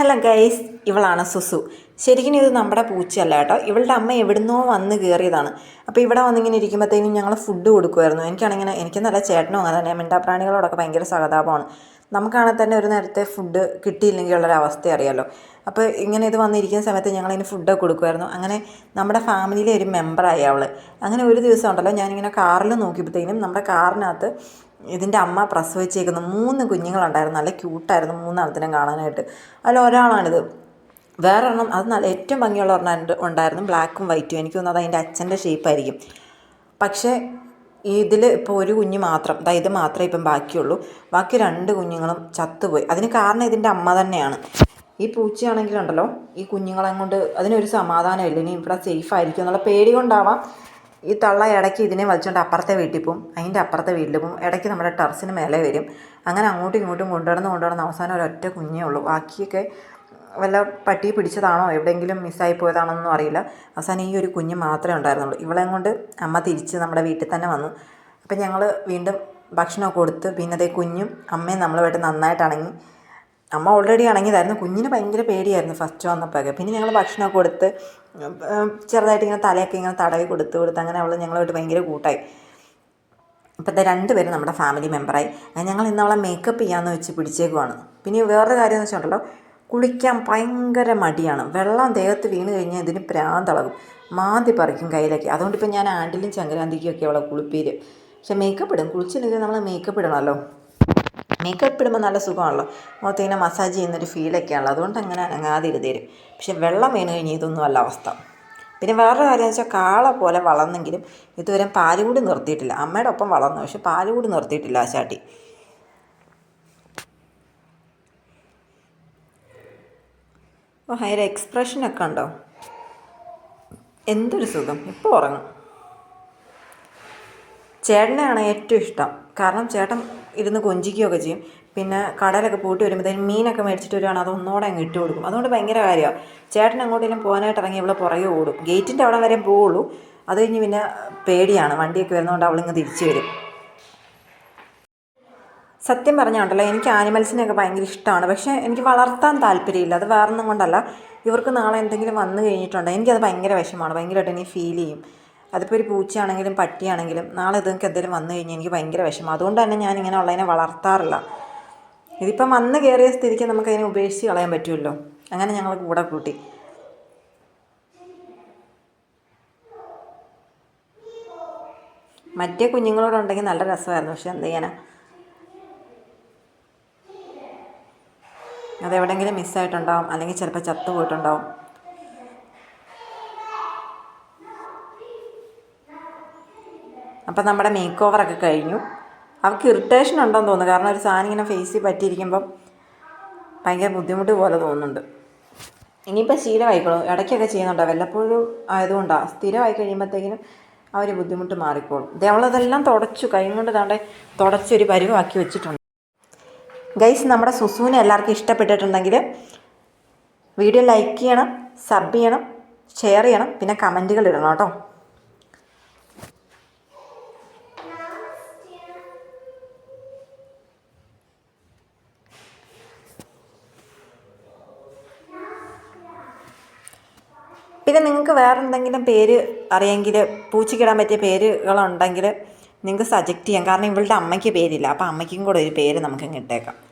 Hello guys ഇവളാണ് സുസു. ശരിക്കും ഇത് നമ്മുടെ പൂച്ചയല്ല കേട്ടോ. ഇവളുടെ അമ്മ എവിടുന്നോ വന്ന് കയറിയതാണ് അപ്പോൾ ഇവിടെ വന്നിങ്ങനെ ഇരിക്കുമ്പോഴത്തേനും ഞങ്ങൾ ഫുഡ് കൊടുക്കുമായിരുന്നു എനിക്കാണിങ്ങനെ എനിക്ക് നല്ല ചേട്ടനും അങ്ങനെ തന്നെ മിണ്ടാപ്രാണികളോടൊക്കെ ഭയങ്കര സഹതാപമാണ്. നമുക്കാണെങ്കിൽ തന്നെ ഒരു നേരത്തെ ഫുഡ് കിട്ടിയില്ലെങ്കിൽ ഉള്ളൊരു അവസ്ഥ അറിയാമല്ലോ അപ്പോൾ ഇങ്ങനെ ഇത് വന്നിരിക്കുന്ന സമയത്ത് ഞങ്ങളിതിന് ഫുഡൊക്കെ കൊടുക്കുമായിരുന്നു അങ്ങനെ നമ്മുടെ ഫാമിലിയിലെ ഒരു മെമ്പറായി അവൾ അങ്ങനെ ഒരു ദിവസം ഉണ്ടല്ലോ ഞാനിങ്ങനെ കാറിൽ നോക്കിയപ്പോഴത്തേനും നമ്മുടെ കാറിനകത്ത് ഇതിന്റെ അമ്മ പ്രസവിച്ചേക്കുന്ന മൂന്ന് കുഞ്ഞുങ്ങളുണ്ടായിരുന്നു. നല്ല ക്യൂട്ടായിരുന്നു മൂന്നെണ്ണത്തിനും കാണാനായിട്ട്. അതിൽ ഒരാളാണിത്. വേറൊരെണ്ണം അത് നല്ല ഏറ്റവും ഭംഗിയുള്ള ഒരെണ്ണം ഉണ്ട്- ഉണ്ടായിരുന്നു. ബ്ലാക്കും വൈറ്റും. എനിക്ക് തോന്നുന്നത് അതിന്റെ അച്ഛന്റെ ഷേപ്പായിരിക്കും പക്ഷേ ഇതിൽ ഇപ്പോൾ ഒരു കുഞ്ഞ് മാത്രം ഇത് മാത്രമേ ഇപ്പം ബാക്കിയുള്ളൂ. ബാക്കി രണ്ട് കുഞ്ഞുങ്ങളും ചത്തുപോയി. അതിന് കാരണം ഇതിന്റെ അമ്മ തന്നെയാണ്. ഈ പൂച്ചയാണെങ്കിലുണ്ടല്ലോ ഈ കുഞ്ഞുങ്ങളെ കൊണ്ട് അതിനൊരു സമാധാനമില്ല. ഇനി ഇവിടെ സേഫ് ആയിരിക്കും എന്നുള്ള പേടി കൊണ്ടാവാം. ഈ തള്ള ഇടയ്ക്ക് ഇതിനെ വലിച്ചുകൊണ്ട് അപ്പുറത്തെ വീട്ടിൽ പോവും. അതിന്റെ അപ്പുറത്തെ വീട്ടിൽ പോവും. ഇടയ്ക്ക് നമ്മുടെ ടെറസിന് മേലെ വരും. അങ്ങനെ അങ്ങോട്ടും ഇങ്ങോട്ടും കൊണ്ടുവന്ന് കൊണ്ടുവന്ന് അവസാനം ഒരൊറ്റ കുഞ്ഞേ ഉള്ളൂ. ബാക്കിയൊക്കെ വല്ല പട്ടി പിടിച്ചതാണോ? എവിടെയെങ്കിലും മിസ്സായി പോയതാണോന്നും അറിയില്ല. അവസാനം ഈ ഒരു കുഞ്ഞ് മാത്രമേ ഉണ്ടായിരുന്നുള്ളൂ. ഇവളെ കൊണ്ട് അമ്മ തിരിച്ച് നമ്മുടെ വീട്ടിൽ തന്നെ വന്നു. അപ്പം ഞങ്ങൾ വീണ്ടും ഭക്ഷണമൊക്കെ കൊടുത്ത് പിന്നെ അതേ കുഞ്ഞും അമ്മയും നമ്മളുമായിട്ട് നന്നായിട്ട് ഇണങ്ങി അമ്മ ഓൾറെഡി ഇണങ്ങിയതായിരുന്നു കുഞ്ഞിന് ഭയങ്കര പേടിയായിരുന്നു ഫസ്റ്റ് വന്നപ്പോഴൊക്കെ. പിന്നെ ഞങ്ങൾ ഭക്ഷണമൊക്കെ കൊടുത്ത് ചെറുതായിട്ട് ഇങ്ങനെ തലയൊക്കെ ഇങ്ങനെ തടവി കൊടുത്ത് കൊടുത്ത് അങ്ങനെ അവൾ ഞങ്ങളുമായിട്ട് ഭയങ്കര കൂട്ടായി. ഇപ്പോഴത്തെ രണ്ട് പേരും നമ്മുടെ ഫാമിലി മെമ്പറായി ഞങ്ങൾ ഇന്ന് അവളെ മേക്കപ്പ് ചെയ്യാമെന്ന് വെച്ച് പിടിച്ചേക്കുവാണ്. പിന്നെ വേറൊരു കാര്യം എന്ന് വെച്ചിട്ടുണ്ടല്ലോ കുളിക്കാൻ ഭയങ്കര മടിയാണ്. വെള്ളം ദേഹത്ത് വീണ് കഴിഞ്ഞാൽ ഇതിന് പ്രാന്തളകും. മാന്തി പറിക്കും കയ്യിലേക്ക്. അതുകൊണ്ട് ഇപ്പം ഞാൻ ആണ്ടിലും ചങ്കരാന്തിക്കും ഒക്കെ അവളെ കുളിപ്പീര്. പക്ഷെ മേക്കപ്പ് ഇടും. കുളിച്ചില്ലെങ്കിൽ നമ്മൾ മേക്കപ്പ് ഇടണമല്ലോ. മേക്കപ്പ് ഇടുമ്പോൾ നല്ല സുഖമാണല്ലോ. മുഖത്ത് ഇങ്ങനെ മസാജ് ചെയ്യുന്നൊരു ഫീലൊക്കെയാണല്ലോ അതുകൊണ്ട് അങ്ങനെ അനങ്ങാതിരുതരും പക്ഷെ വെള്ളം വീണ് കഴിഞ്ഞാൽ ഇതൊന്നും അല്ല അവസ്ഥ. പിന്നെ വേറൊരു കാര്യം വെച്ചാൽ കാള പോലെ വളർന്നെങ്കിലും ഇതുവരെ പാൽ കൂടി നിർത്തിയിട്ടില്ല. അമ്മയുടെ ഒപ്പം വളർന്നു. പക്ഷെ പാൽ കൂടി നിർത്തിയിട്ടില്ല ആ ചാട്ടി. ഓ അതിന്റെ എക്സ്പ്രഷനൊക്കെ ഉണ്ടോ? എന്തൊരു സുഖം. ഇപ്പോൾ ഉറങ്ങും. ചേട്ടനെയാണ് ഏറ്റവും ഇഷ്ടം. കാരണം ചേട്ടൻ ഇരുന്ന് കൊഞ്ചിക്കുകയൊക്കെ ചെയ്യും. പിന്നെ കടലൊക്കെ പൂട്ടി വരുമ്പോഴത്തേനും മീനൊക്കെ മേടിച്ചിട്ട് വരുവാണ് അത് ഒന്നോടെ അങ്ങ് ഇട്ട് കൊടുക്കും. അതുകൊണ്ട് ഭയങ്കര കാര്യമാണ്. ചേട്ടൻ എങ്ങോട്ടെങ്കിലും പോകാനായിട്ട് ഇറങ്ങി ഇവിടെ പുറകെ ഓടും. ഗേറ്റിന്റെ അവിടെ വരെ പോവുള്ളൂ. അത് കഴിഞ്ഞ് പിന്നെ പേടിയാണ്. വണ്ടിയൊക്കെ വരുന്നതുകൊണ്ട് അവളിങ്ങ് തിരിച്ചു വരും. സത്യം പറഞ്ഞുണ്ടല്ലോ എനിക്ക് ആനിമൽസിനെയൊക്കെ ഭയങ്കര ഇഷ്ടമാണ്. പക്ഷേ എനിക്ക് വളർത്താൻ താല്പര്യമില്ല. അത് വേറൊന്നും കൊണ്ടല്ല. ഇവർക്ക് നാളെ എന്തെങ്കിലും വന്നു കഴിഞ്ഞിട്ടുണ്ടെങ്കിൽ എനിക്കത് ഭയങ്കര വിഷമമാണ്. ഭയങ്കരമായിട്ട് എനിക്ക് ഫീൽ ചെയ്യും. അതിപ്പോൾ ഒരു പൂച്ചയാണെങ്കിലും പട്ടിയാണെങ്കിലും നാളെ ഇതൊക്കെ എന്തെങ്കിലും വന്നു കഴിഞ്ഞാൽ എനിക്ക് ഭയങ്കര വിഷമം. അതുകൊണ്ട് തന്നെ ഞാൻ ഇങ്ങനെ ഉള്ളതിനെ വളർത്താറില്ല. ഇതിപ്പം വന്ന് കയറിയ സ്ഥിതിക്ക് നമുക്കതിനെ ഉപേക്ഷിച്ച് കളയാൻ പറ്റുമല്ലോ. അങ്ങനെ ഞങ്ങൾ കൂടെ കൂട്ടി. മറ്റേ കുഞ്ഞുങ്ങളോടുണ്ടെങ്കിൽ നല്ല രസമായിരുന്നു. പക്ഷെ എന്ത് ചെയ്യാനാ? അതെവിടെയെങ്കിലും മിസ്സായിട്ടുണ്ടാവും അല്ലെങ്കിൽ ചിലപ്പോൾ ചത്തുപോയിട്ടുണ്ടാവും. അപ്പം നമ്മുടെ മേക്ക് ഓവറൊക്കെ കഴിഞ്ഞു. അവൾക്ക് ഇറിറ്റേഷൻ ഉണ്ടെന്ന് തോന്നുന്നു. കാരണം ഒരു സാധനം ഇങ്ങനെ ഫേസിൽ പറ്റിയിരിക്കുമ്പം ഭയങ്കര ബുദ്ധിമുട്ട് പോലെ തോന്നുന്നുണ്ട്. ഇനിയിപ്പോൾ ശീലമായിക്കോളും. ഇടയ്ക്കൊക്കെ ചെയ്യുന്നുണ്ടോ? വല്ലപ്പോഴും ആയതുകൊണ്ടാണ് സ്ഥിരമായി കഴിയുമ്പോഴത്തേക്കിനും ഒരു ബുദ്ധിമുട്ട് മാറിക്കോളും. ഇത് തുടച്ചു. കൈ കൊണ്ട് താണ്ടെ തുടച്ചൊരു പരുവാക്കി വെച്ചിട്ടുണ്ട്. ഗൈസ് നമ്മുടെ സുസുവിനെ എല്ലാവർക്കും ഇഷ്ടപ്പെട്ടിട്ടുണ്ടെങ്കിൽ വീഡിയോ ലൈക്ക് ചെയ്യണം സബ് ചെയ്യണം ഷെയർ ചെയ്യണം പിന്നെ കമന്റുകൾ ഇടണം കേട്ടോ. പിന്നെ നിങ്ങൾക്ക് വേറെ എന്തെങ്കിലും പേര് അറിയാമെങ്കിൽ പൂച്ചയ്ക്കിടാൻ പറ്റിയ പേരുകളുണ്ടെങ്കിൽ നിങ്ങൾക്ക് സജക്റ്റ് ചെയ്യാം. കാരണം ഇവളുടെ അമ്മയ്ക്ക് പേരില്ല. അപ്പോൾ അമ്മയ്ക്കും കൂടെ ഒരു പേര് നമുക്ക് ഇട്ടേക്കാം.